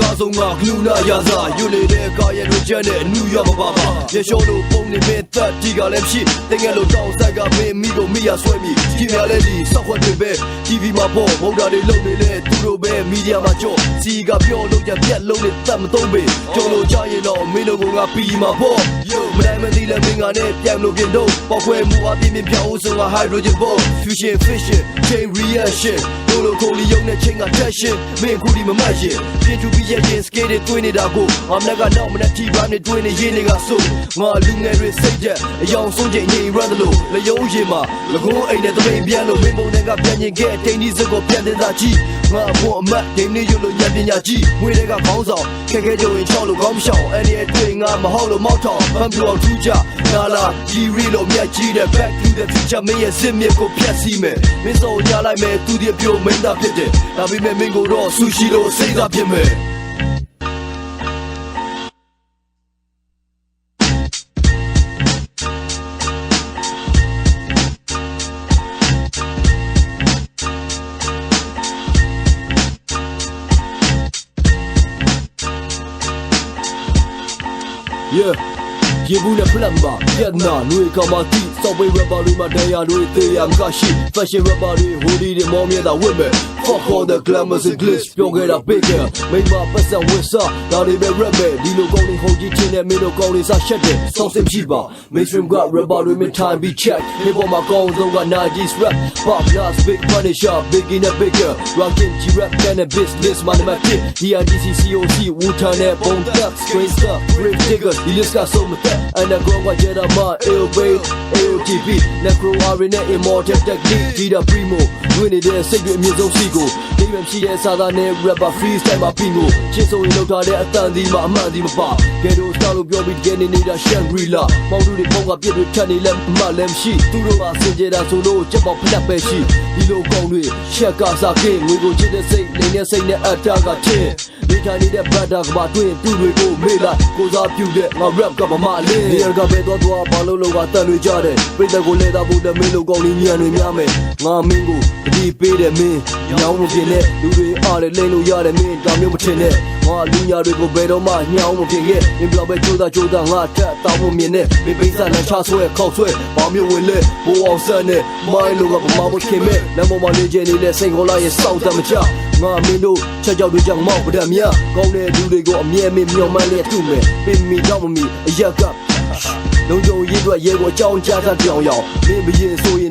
ကားဆုံးကဂလူနာရာဇာယူနေတဲ့ကာယရွေချက်နဲ့အနူရမပါပါရေလျှောလို့ပုံနေမဲ့တက်တီကလည်းဖြစ်တင်ငယ်လို့တောင်းဆိုင်ကမင်းမိကိုမိရဆွဲမိကြီးများလဲဒီစောက်ခွက်တွေပဲ TV မှာပေါ်ဗုဒ္ဓတွေလုံနေလဲသူတို့ပဲမီဒီယာမှာကြော့စီကပြောလို့ကြပြက်လုံးနဲ့တတ်မသုံးပေကြော်လို့ကြရင်တော့မင်းတို့ကငါပြီးမှာပေါ့မနိုင်မသိလဲမင်းကနဲ့ပြန်လို့ပြင်တော့ပေါက်ခွဲမှုအပြင်းပြင်းပြောင်းဆုံးက hydrogen bomb fusion fission chain reaction တို့လိုကိုလီယုံနဲ့ချင်းက tension မင်းခုဒီမမတ်ရင်ပြင်သူပြီးရဲ့ရင် skate တွေတွင်းနေတာကိုအမနကတော့မနက်တီဘာနဲ့တွင်းနေရင်းနေကဆိုငါလူငယ်တွေစိတ်ကြအယောင်ဆုံးချိန်နေရတဲ့လို့လယုံရင်မှာ လကုန်းအိမ်နဲ့တပိန်ပြန်လို့မင်းပုံတွေကပြန်ရင်ခဲ့တိန်ဒီစကိုပြန်တဲ့သားကြီးငါဘုံအမတ်ဂိမ်းလေးရွလို့ညပညာကြီးငွေတွေကခေါင်းဆောင်ခက်ခဲကြုံရင်ချောက်လို့ခေါင်းမရှောင်အဲ့ဒီအတွင်းငါမဟုတ်လို့မောက်ထောင်ဖမ်းပြအောင်ထူးကြနာလာဒီရီလို့မြတ်ကြီးတဲ့ back to the future မင်းရဲ့စစ်မြစ်ကိုဖျက်ဆီးမယ်မင်းစောညလိုက်မယ်သူဒီပြိုမင်းသားဖြစ်တယ်ဒါပေမဲ့မင်းကိုတော့ဆူရှီလို့စိတ်သာဖြစ်မယ် Yeah ရေဘူးနဲ့ဖလန်ပါရက်နာနွေကမာတီစောက်ပေး rapper တွေမှာတရားတွေသေးရမကရှိ fashion rapper တွေဟိုဒီတွေမောင်းမြတာဝတ်မဲ့ fuck all the glamours and glitz ပြောခဲ့တာ bigger မိမပတ်စံဝစ်စားဒါတွေပဲ rap ပဲဒီလိုကောင်းနေဟိုကြီးချင်းနဲ့မင်းတို့ကောင်းနေစားရှက်တယ်စောင့်စင်ကြည့်ပါ mainstream က rapper တွေမြ time be check hip hop မှာကောင်းဆုံးက 90s rap pop blast big punisher big in a bigger rockin' G rap cannabis list man my kid DRDC COC Wu Tang နဲ့ Bone Thugs Straight Stuff Grave Diggers ဒီ list ကဆုံးမသက် Underground 我觉得嘛，有为，有 TV，那 crew Ari နဲ့ Immortal Technique ဒီတာ Primo ဝင်နေတဲ့စိတ်တွေအမြင့်ဆုံးစီကိုဒီမှရှိတဲ့စာသားနဲ့ rapper freestyle မှာပြီးကိုချစ်ဆိုရင်လောက်ထားတဲ့အတန်ဒီမှာအမှန်ဒီမပါ Ghetto style လို့ပြောပြီးတကယ်နေနေတာ Shangri-La ပေါင်းသူတွေပုံကပြစ်တွေထပ်နေလဲအမှတ်လည်းမရှိသူတို့ကစင်ကြတာဆိုလို့ချက်ပေါက်ဖက်ပဲရှိဒီလိုကောင်းတွေရှက်ကစားခင်ငွေကိုချစ်တဲ့စိတ်နေတဲ့စိတ်နဲ့အတားကချင်းဒီတိုင်းနေတဲ့ brother ကပါတွေ့သူတွေကိုမေးလိုက်ကိုစားပြုတဲ့ငါ rap ကပါမလေးဒီရကပဲတော့တော့ဘာလို့လို့ကတန်တွေကြတယ်ပြိတ္တကိုလဲတာဖို့တမင်းလို့ကောင်းလေးညံတွေများမယ်ငါမင်းကိုတတိပေးတယ်မင်းညောင်းမပြင်းနဲ့လူတွေအားလည်းလိမ့်လို့ရတယ်မင်းဒါမျိုးမထင်နဲ့ငါလူညာတွေကိုဘယ်တော့မှညောင်းမပြင်းရဲ့မင်းပြောပဲကြိုးစားကြိုးစားငါတက်တောင်းမမြင်နဲ့မင်းပိစားနဲ့ချဆွဲခောက်ဆွဲဘာမျိုးဝင်လဲဘိုးအောင်ဆန်းနဲ့မိုင်းလို့ကပမာမခင်မဲ့လမ်းပေါ်မှာနေချင်နေတဲ့စိန်ခေါ်လာရဲ့စောက်တမချငါမင်းတို့ချက်ကြောက်တွေကြောင့်မောက်ပဒမြကောင်းတဲ့လူတွေကိုအမြဲမင်းမျောမှန်းလျက်တူမယ်ပင်မီတော့မမီအရက်က လုံးကြုံရေးအတွက်ရေကိုကြောင်းကြတာပြောင်းရောက်မင်းဘရင်ဆိုရ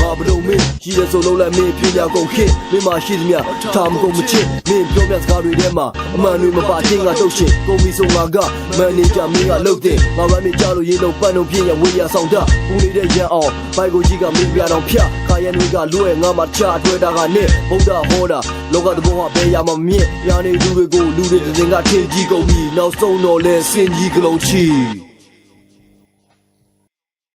င်တော့ဖောင်းကဆောင်းမောင်းမောင်းငါဘဒုံမင်းရှိတဲ့ဆိုလုံးလိုက်မင်းပြညာကုန်ခင်မင်းမရှိသမျှထားမကုန်မချစ်မင်းပြောပြစကားတွေထဲမှာအမှန်တွေမပါချင်းကတုတ်ရှင်ကုန်ပြီဆိုငါကမန်နေဂျာမင်းကလုပ်တဲ့ငါရမ်းနေကြလို့ရေလုံးပန်းတော့ပြင်းရဝေးရဆောင်တာဦးနေတဲ့ရန်အောင်ဘိုက်ကိုကြီးကမင်းပြတော့ဖြတ်ခါရန်တွေကလွဲငါမှချအတွေ့တာကနဲ့ဗုဒ္ဓဟောတာလောကတဘောကဘယ်ရမှာမြင့်ညာနေလူတွေကိုလူတွေတင်ကထင်ကြီးကုန်ပြီနောက်ဆုံးတော့လဲစင်ကြီးကလုံးချီ